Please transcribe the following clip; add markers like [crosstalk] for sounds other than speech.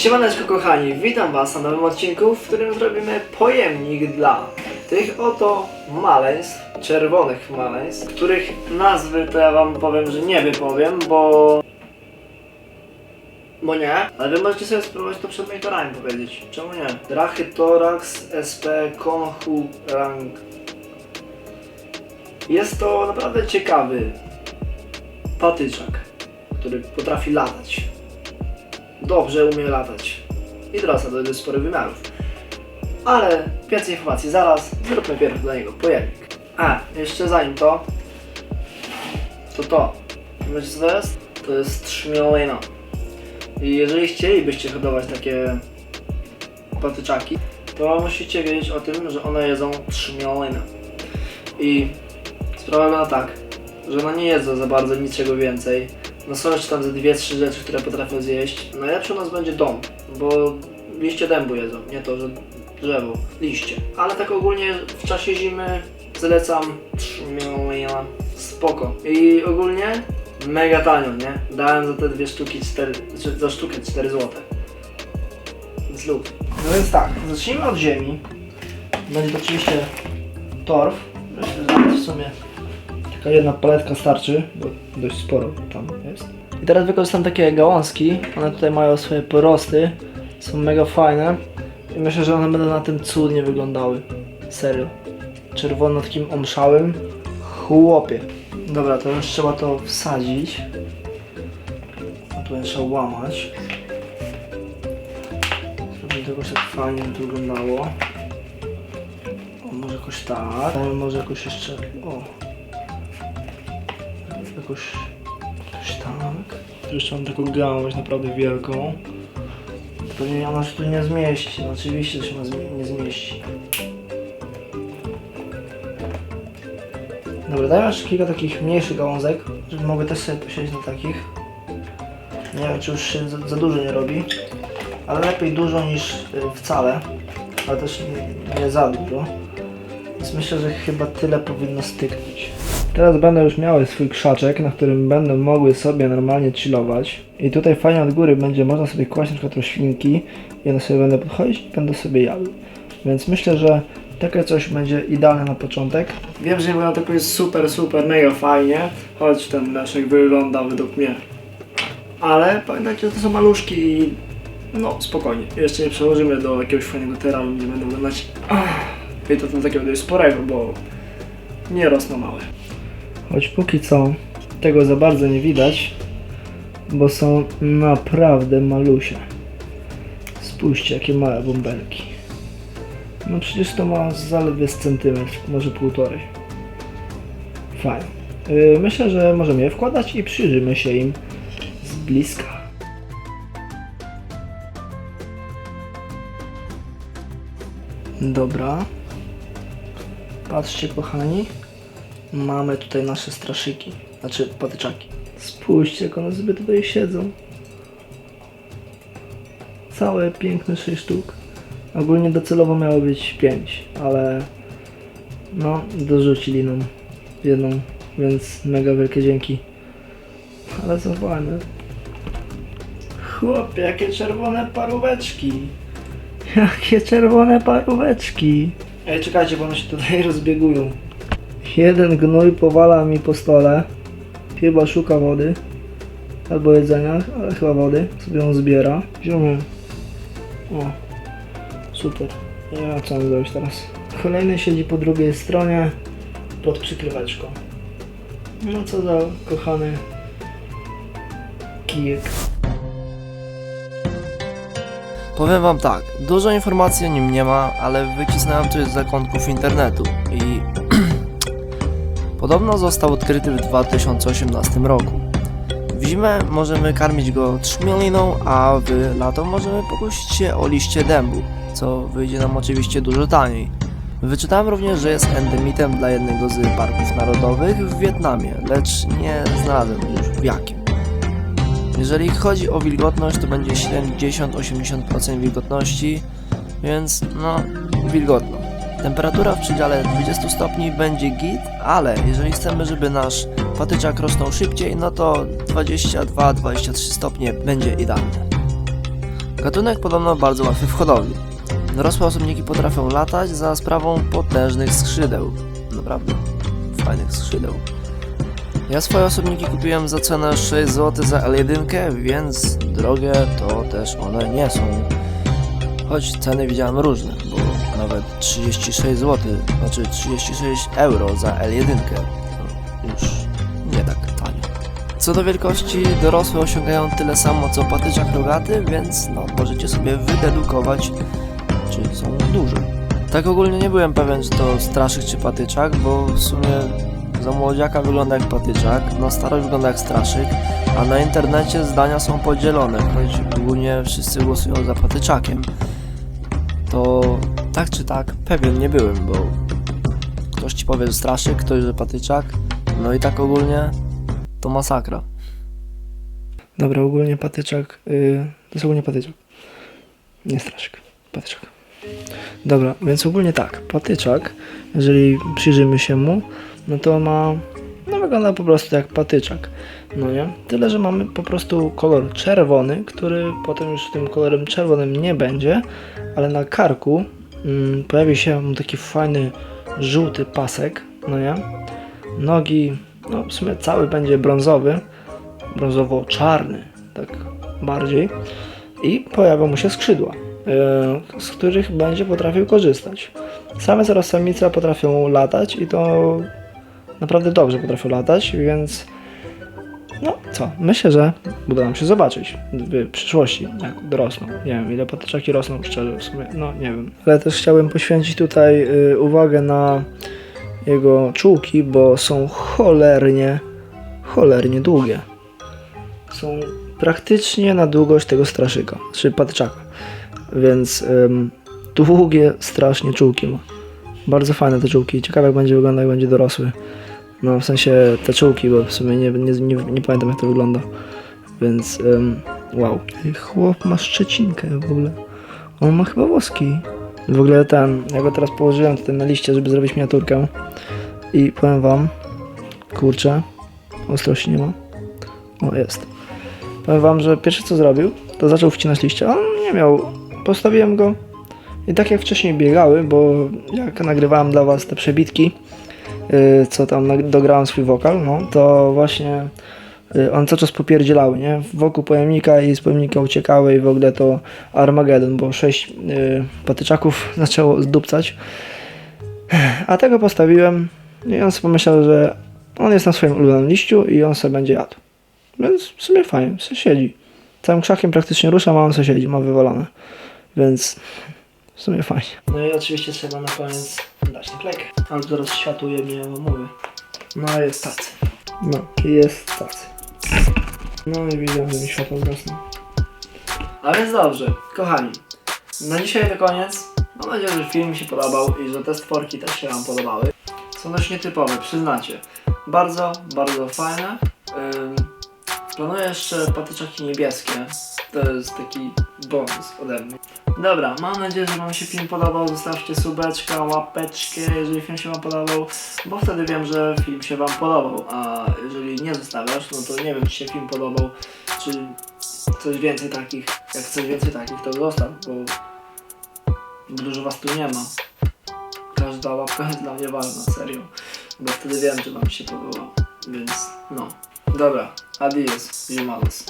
Siemaneczko kochani, witam was na nowym odcinku, w którym zrobimy pojemnik dla tych oto maleństw, czerwonych maleństw, których nazwy to ja wam powiem, że nie wypowiem, bo... Bo nie, ale wy możecie sobie spróbować to przed monitorami powiedzieć. Czemu nie? Drachythorax sp conchu rang... Jest to naprawdę ciekawy patyczak, który potrafi latać dobrze umie latać i dorasta do sporych wymiarów. Ale więcej informacji zaraz, zróbmy pierw dla niego pojemnik. A, jeszcze zanim to, to to. Wiecie co to jest? To jest trzmielina. I jeżeli chcielibyście hodować takie patyczaki, to musicie wiedzieć o tym, że one jedzą trzmielinę. I sprawa wygląda tak, że one nie jedzą za bardzo niczego więcej. No są jeszcze tam ze dwie, trzy rzeczy, które potrafią zjeść. Najlepszy u nas będzie dąb, bo liście dębu jedzą, nie to, że drzewo, liście. Ale tak ogólnie w czasie zimy trzmielina. Spoko. I ogólnie mega tanio, nie? Dałem za te dwie sztuki 4, znaczy za sztukę 4 zł. Więc. No więc tak, zacznijmy od ziemi. Będzie to oczywiście torf. Nawet w sumie Taka jedna paletka starczy, bo dość sporo tam jest. I teraz wykorzystam takie gałązki. One tutaj mają swoje porosty. Są mega fajne. I myślę, że one będą na tym cudnie wyglądały. Serio. Czerwono takim omszałym. Chłopie. Dobra, to już trzeba to wsadzić. A tu trzeba łamać. Żeby to jakoś tak fajnie to wyglądało. O, może jakoś tak. Może jakoś jeszcze... O, jakoś, tak. Tu Jeszcze mam taką gałąź naprawdę wielką. Pewnie ona się tu nie zmieści. No oczywiście się nie zmieści. Dobra, dajmy jeszcze kilka takich mniejszych gałązek, żeby mogły też sobie posiedzieć na takich. Nie wiem, czy już się za, za dużo nie robi, ale lepiej dużo niż y, wcale, ale też nie, nie za dużo. Więc myślę, że chyba tyle powinno styknąć. Teraz będą już miały swój krzaczek, na którym będą mogły sobie normalnie chillować. I tutaj fajnie od góry będzie można sobie kłaść na przykład roślinki i one sobie będą podchodzić i będą sobie jadły. Więc myślę, że takie coś będzie idealne na początek. Wiem, że nie wygląda to jest super, super, mega fajnie, choć ten meszek wygląda według mnie. Ale pamiętajcie, że to są maluszki i no spokojnie. Jeszcze nie przełożymy do jakiegoś fajnego terenu, gdzie będą wyglądać ach, i to do takiego dość sporego, bo nie rosną małe. Choć póki co tego za bardzo nie widać, bo są naprawdę malusie. Spójrzcie, jakie małe bąbelki. No przecież to ma zaledwie z centymetr, może półtorej. Fajnie. Yy, myślę, że możemy je wkładać i przyjrzymy się im z bliska. Dobra. Patrzcie kochani. Mamy tutaj nasze straszyki, znaczy patyczaki. Spójrzcie, jak one sobie tutaj siedzą. Całe piękne 6 sztuk. Ogólnie docelowo miało być 5, ale no, dorzucili nam jedną, więc mega wielkie dzięki. Ale są fajne. Chłopie, jakie czerwone paróweczki. Jakie czerwone paróweczki. Ej, czekajcie, bo one się tutaj [laughs] rozbiegują. Jeden gnój powala mi po stole. Chyba szuka wody. Albo jedzenia, ale chyba wody. Sobie ją zbiera. Ziomy. O. Super. Nie wiem co mam zrobić teraz. Kolejny siedzi po drugiej stronie. Pod przykryweczką. No co za kochany kijek. Powiem wam tak, dużo informacji o nim nie ma, ale wycisnąłem coś z zakątków internetu i podobno został odkryty w 2018 roku. W zimę możemy karmić go trzmieliną, a w lato możemy pokusić się o liście dębu, co wyjdzie nam oczywiście dużo taniej. Wyczytałem również, że jest endemitem dla jednego z parków narodowych w Wietnamie, lecz nie znalazłem już w jakim. Jeżeli chodzi o wilgotność, to będzie 70-80% wilgotności, więc no, wilgotno. Temperatura w przedziale 20 stopni będzie git, ale jeżeli chcemy, żeby nasz patyczak rosnął szybciej, no to 22-23 stopnie będzie idealne. Gatunek podobno bardzo łatwy w hodowli. Dorosłe osobniki potrafią latać za sprawą potężnych skrzydeł. Naprawdę, fajnych skrzydeł. Ja swoje osobniki kupiłem za cenę 6 zł za L1, więc drogie to też one nie są. Choć ceny widziałem różne, bo nawet 36 zł, znaczy 36 euro za L1. To już nie tak tanio. Co do wielkości, dorosłe osiągają tyle samo co patyczak rogaty, więc no, możecie sobie wydedukować, czy są duże. Tak ogólnie nie byłem pewien, czy to straszyk czy patyczak, bo w sumie za młodziaka wygląda jak patyczak, na starość wygląda jak straszyk, a na internecie zdania są podzielone, choć ogólnie wszyscy głosują za patyczakiem. To tak czy tak pewien nie byłem, bo ktoś ci powie, że straszyk, ktoś, że patyczak, no i tak ogólnie to masakra. Dobra, ogólnie patyczak. Yy, to jest ogólnie patyczak. Nie straszek. Patyczak. Dobra, więc ogólnie tak. Patyczak, jeżeli przyjrzymy się mu, no to ma. No wygląda po prostu jak patyczak. No nie? Tyle, że mamy po prostu kolor czerwony, który potem już tym kolorem czerwonym nie będzie, ale na karku mm, pojawi się taki fajny żółty pasek, no nie? Nogi, no w sumie cały będzie brązowy, brązowo-czarny, tak bardziej. I pojawią mu się skrzydła, yy, z których będzie potrafił korzystać. Same oraz samica potrafią latać i to naprawdę dobrze potrafią latać, więc no co, myślę, że uda nam się zobaczyć w przyszłości, jak dorosną. Nie wiem, ile patyczaki rosną, szczerze w sumie, no nie wiem. Ale też chciałbym poświęcić tutaj y, uwagę na jego czułki, bo są cholernie, cholernie długie. Są praktycznie na długość tego straszyka, czy patyczaka. Więc długie strasznie czułki ma. Bardzo fajne te czułki. Ciekawe jak będzie wyglądał, jak będzie dorosły. No w sensie te czułki, bo w sumie nie, nie, nie, nie pamiętam jak to wygląda. Więc ym, wow. Chłop ma szczecinkę w ogóle. On ma chyba włoski. W ogóle ten, ja go teraz położyłem tutaj na liście, żeby zrobić miniaturkę. I powiem wam, kurczę, ostrości nie ma. O, jest. Powiem wam, że pierwsze co zrobił, to zaczął wcinać liście. On nie miał. Postawiłem go i tak jak wcześniej biegały, bo jak nagrywałem dla was te przebitki, co tam dograłem swój wokal, no to właśnie yy, on cały czas popierdzielały, nie? Wokół pojemnika i z pojemnika uciekały i w ogóle to Armagedon, bo sześć yy, patyczaków [laughs] zaczęło zdupcać. A tego postawiłem i on sobie pomyślał, że on jest na swoim ulubionym liściu i on sobie będzie jadł. Więc w sumie fajnie, sobie siedzi. Całym krzakiem praktycznie rusza, a on sobie siedzi, ma wywalone. Więc w sumie fajnie. No i oczywiście trzeba na koniec dać naklejkę. Ale zaraz światło mnie mówię. No jest tacy. No jest tacy. No i widzę, że mi światło zgasło. A więc dobrze, kochani. Na dzisiaj to koniec. Mam nadzieję, że film się podobał i że te stworki też się Wam podobały. Są dość nietypowe, przyznacie. Bardzo, bardzo fajne. Planuję jeszcze patyczaki niebieskie. To jest taki bonus ode mnie. Dobra, mam nadzieję, że Wam się film podobał. Zostawcie subeczka, łapeczkę, jeżeli film się Wam podobał, bo wtedy wiem, że film się Wam podobał. A jeżeli nie zostawiasz, no to nie wiem, czy się film podobał, czy coś więcej takich. Jak coś więcej takich, to zostaw, bo bo dużo Was tu nie ma. Każda łapka jest dla mnie ważna, serio. Bo wtedy wiem, czy Wam się podobało. Więc no. Dobra, adios, ziomalos.